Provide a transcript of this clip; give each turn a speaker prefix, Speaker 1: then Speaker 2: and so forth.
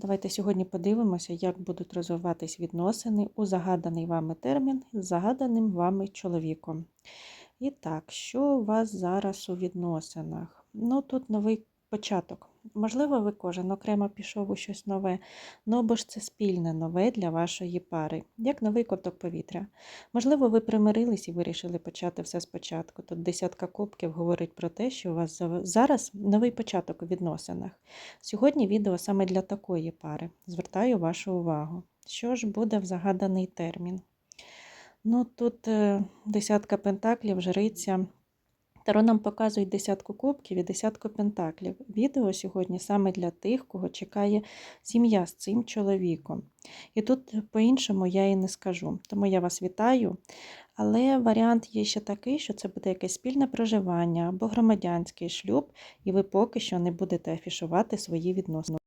Speaker 1: Давайте сьогодні подивимося, як будуть розвиватись відносини у загаданий вами термін з загаданим вами чоловіком. І так, що у вас зараз у відносинах? Ну, тут новий початок. Можливо, ви кожен окремо пішов у щось нове, ну бо ж це спільне нове для вашої пари, як новий ковток повітря. Можливо, ви примирились і вирішили почати все спочатку. Тут десятка кубків говорить про те, що у вас зараз новий початок у відносинах. Сьогодні відео саме для такої пари. Звертаю вашу увагу. Що ж буде в загаданий термін? Ну, тут е, десятка пентаклів, жриця. Таро нам показують десятку кубків і десятку пентаклів. Відео сьогодні саме для тих, кого чекає сім'я з цим чоловіком. І тут по-іншому я і не скажу. Тому я вас вітаю. Але варіант є ще такий, що це буде якесь спільне проживання або громадянський шлюб, і ви поки що не будете афішувати свої відносини.